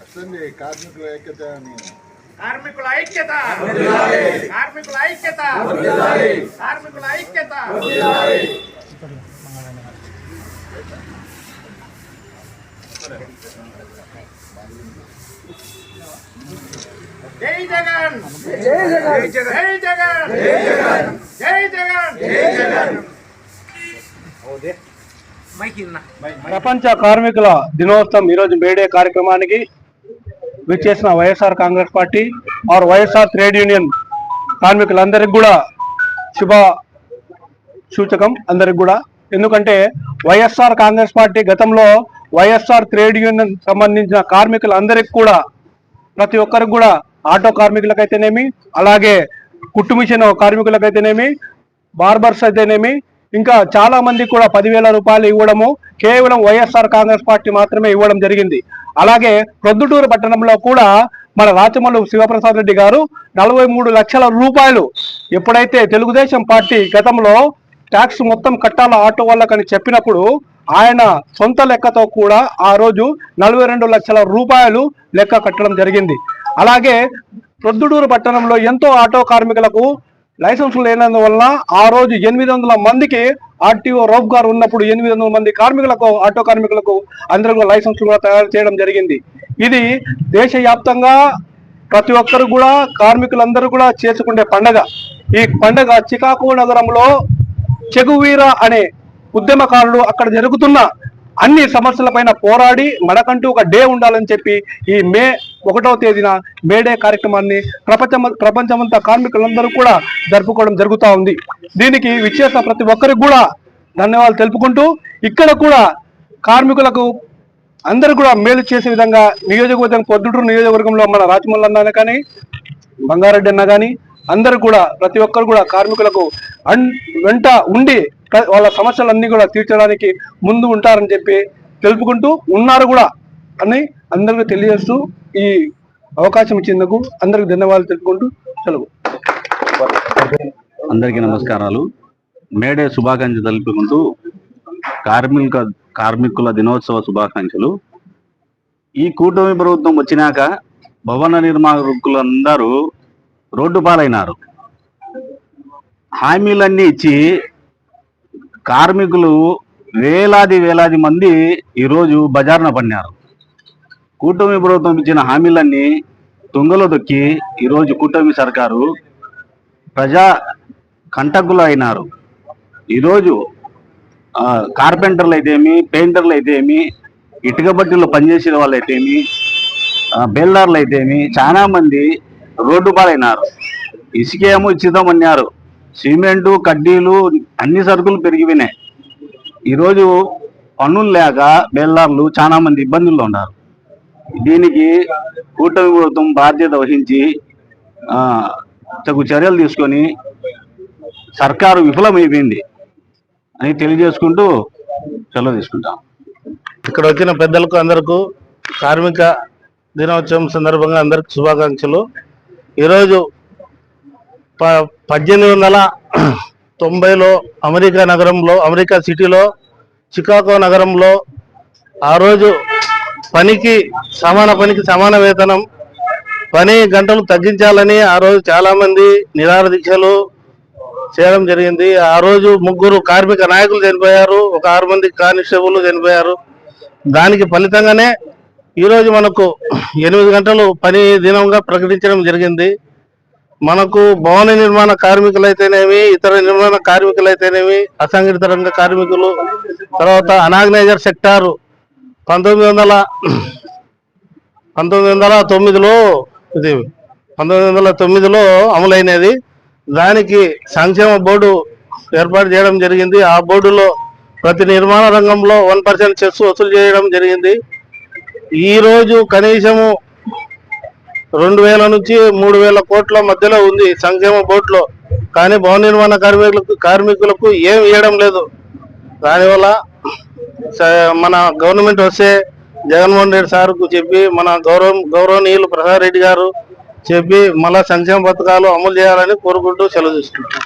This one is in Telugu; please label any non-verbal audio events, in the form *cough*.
వస్తుంది కార్మికుల ఐక్యత అని కార్మికుల ఐక్యత కార్మికుల ఐక్యత కార్మికుల ఐక్యత జై జగన్! జై జగన్! జై జగన్! జై జగన్! జై జగన్! ప్రపంచ కార్మికుల దినోత్సవం ఈరోజు మేడే కార్యక్రమానికి విచ్చేసిన YSR Congress party R YSR trade union కార్మికులందరికీ కూడా శుభ సూచకం అందరికి కూడా. ఎందుకంటే వైఎస్ఆర్ కాంగ్రెస్ పార్టీ గతంలో వైఎస్ఆర్ ట్రేడ్ యూనియన్ సంబంధించిన కార్మికులందరికీ కూడా ప్రతి ఒక్కరికి కూడా ఆటో కార్మికులకైతేనేమి అలాగే కుట్టు మిషన్ కార్మికులకైతేనేమి బార్బర్స్ అయితేనేమి ఇంకా చాలా మంది కూడా పదివేల రూపాయలు ఇవ్వడము కేవలం వైఎస్ఆర్ కాంగ్రెస్ పార్టీ మాత్రమే ఇవ్వడం జరిగింది. అలాగే ప్రొద్దుటూరు పట్టణంలో కూడా మన రాచమల్లు శివప్రసాద్ రెడ్డి గారు నలభై మూడు లక్షల రూపాయలు ఎప్పుడైతే తెలుగుదేశం పార్టీ గతంలో ట్యాక్స్ మొత్తం కట్టాల ఆటో వాళ్ళకని చెప్పినప్పుడు ఆయన సొంత లెక్కతో కూడా ఆ రోజు నలభై రెండు లక్షల రూపాయలు లెక్క కట్టడం జరిగింది. అలాగే ప్రొద్దుడూరు పట్టణంలో ఎంతో ఆటో కార్మికులకు లైసెన్స్ లేనందువలన ఆ రోజు ఎనిమిది వందల మందికి ఆర్టీఓ రౌఫ్ గారు ఉన్నప్పుడు ఎనిమిది వందల మంది కార్మికులకు ఆటో కార్మికులకు అందరూ లైసెన్స్ కూడా తయారు చేయడం జరిగింది. ఇది దేశవ్యాప్తంగా ప్రతి ఒక్కరు కూడా కార్మికులందరూ కూడా చేసుకునే పండగ. ఈ పండగ చికాగో నగరంలో చెగువీర అనే ఉద్యమకారులు అక్కడ జరుగుతున్న అన్ని సమస్యలపైన పోరాడి మనకంటూ ఒక డే ఉండాలని చెప్పి ఈ మే ఒకటవ తేదీన మేడే కార్యక్రమాన్ని ప్రపంచం ప్రపంచమంతా కార్మికులందరూ కూడా జరుపుకోవడం జరుగుతూ ఉంది. దీనికి విచ్చేసిన ప్రతి ఒక్కరికి కూడా ధన్యవాదాలు తెలుపుకుంటూ ఇక్కడ కూడా కార్మికులకు అందరూ కూడా మేలు చేసే విధంగా నియోజకవర్గం పొద్దుటూరు నియోజకవర్గంలో మన రాజమౌళి అన్న కానీ బంగారెడ్డి అన్న కానీ అందరూ కూడా ప్రతి ఒక్కరు కూడా కార్మికులకు వెంట ఉండి వాళ్ళ సమస్యలన్నీ కూడా తీర్చడానికి ముందు ఉంటారని చెప్పి తెలుపుకుంటూ ఉన్నారు కూడా అని అందరికీ తెలియజేస్తూ ఈ అవకాశం ఇచ్చేందుకు అందరికి ధన్యవాదాలు తెలుపుకుంటూ సెలవు. అందరికీ నమస్కారాలు. మేడే శుభాకాంక్షలు తెలుపుకుంటూ కార్మిక కార్మికుల దినోత్సవ శుభాకాంక్షలు. ఈ కూటమి ప్రభుత్వం వచ్చినాక భవన నిర్మాణకులందరూ రోడ్డు పాలైనారు. హామీలన్నీ ఇచ్చి కార్మికులు వేలాది వేలాది మంది ఈరోజు బజార్న పడినారు. కూటమి ప్రభుత్వం ఇచ్చిన హామీలన్నీ తుంగలో దొక్కి ఈరోజు కూటమి సర్కారు ప్రజా కంటకులు అయినారు ఈరోజు కార్పెంటర్లు అయితేమి పెయింటర్లు అయితేమి ఇటుక బట్టిలో పనిచేసే వాళ్ళు అయితేమి బేల్దార్లు అయితేమి చాలా మంది రోడ్డు పాలైనారు. ఇసుకేమో ఇచ్చిద్దాం సిమెంటు కడ్డీలు అన్ని సరుకులు పెరిగిపోయినాయి. ఈరోజు పన్నులు లేక బేల్లార్లు చాలా మంది ఇబ్బందుల్లో ఉన్నారు. దీనికి కూటమి ప్రభుత్వం బాధ్యత వహించి తగు చర్యలు తీసుకొని సర్కారు విఫలమైపోయింది అని తెలియజేసుకుంటూ సెలవు తీసుకుంటాం. ఇక్కడ వచ్చిన పెద్దలకు అందరికీ కార్మిక దినోత్సవం సందర్భంగా అందరికి శుభాకాంక్షలు. ఈరోజు ప పద్దెనిమిది వందల తొంభైలో అమెరికా నగరంలో అమెరికా సిటీలో చికాగో నగరంలో ఆ రోజు పనికి సమాన పనికి సమాన వేతనం పని గంటలు తగ్గించాలని ఆ రోజు చాలామంది నిరాహార దీక్షలు చేయడం జరిగింది. ఆ రోజు ముగ్గురు కార్మిక నాయకులు చనిపోయారు ఒక ఆరు మంది కానిస్టేబుల్ చనిపోయారు. దానికి ఫలితంగానే ఈరోజు మనకు ఎనిమిది గంటలు పని దినంగా ప్రకటించడం జరిగింది. మనకు భవన నిర్మాణ కార్మికులైతేనేమి ఇతర నిర్మాణ కార్మికులైతేనేమి అసంఘటిత రంగ కార్మికులు తర్వాత అనాగ్నైజర్ సెక్టారు పంతొమ్మిది వందల *clears throat* పంతొమ్మిది వందల తొమ్మిదిలో ఇది పంతొమ్మిది వందల తొమ్మిదిలో అమలైనది. దానికి సంక్షేమ బోర్డు ఏర్పాటు చేయడం జరిగింది. ఆ బోర్డులో ప్రతి నిర్మాణ రంగంలో వన్ పర్సెంట్ చెస్ వసూలు చేయడం జరిగింది. ఈరోజు కనీసము రెండు వేల నుంచి మూడు వేల కోట్ల మధ్యలో ఉంది సంక్షేమ బోర్డులో. కానీ భవన నిర్మాణ కార్మికులకు కార్మికులకు ఏం ఇవ్వడం లేదు. దానివల్ల స- మన గవర్నమెంట్ వస్తే జగన్మోహన్ రెడ్డి సార్కు చెప్పి మన గౌరవం గౌరవనీయులు ప్రసాద్ రెడ్డి గారు చెప్పి మళ్ళా సంక్షేమ పథకాలు అమలు చేయాలని కోరుకుంటూ సెలవు తీసుకుంటాం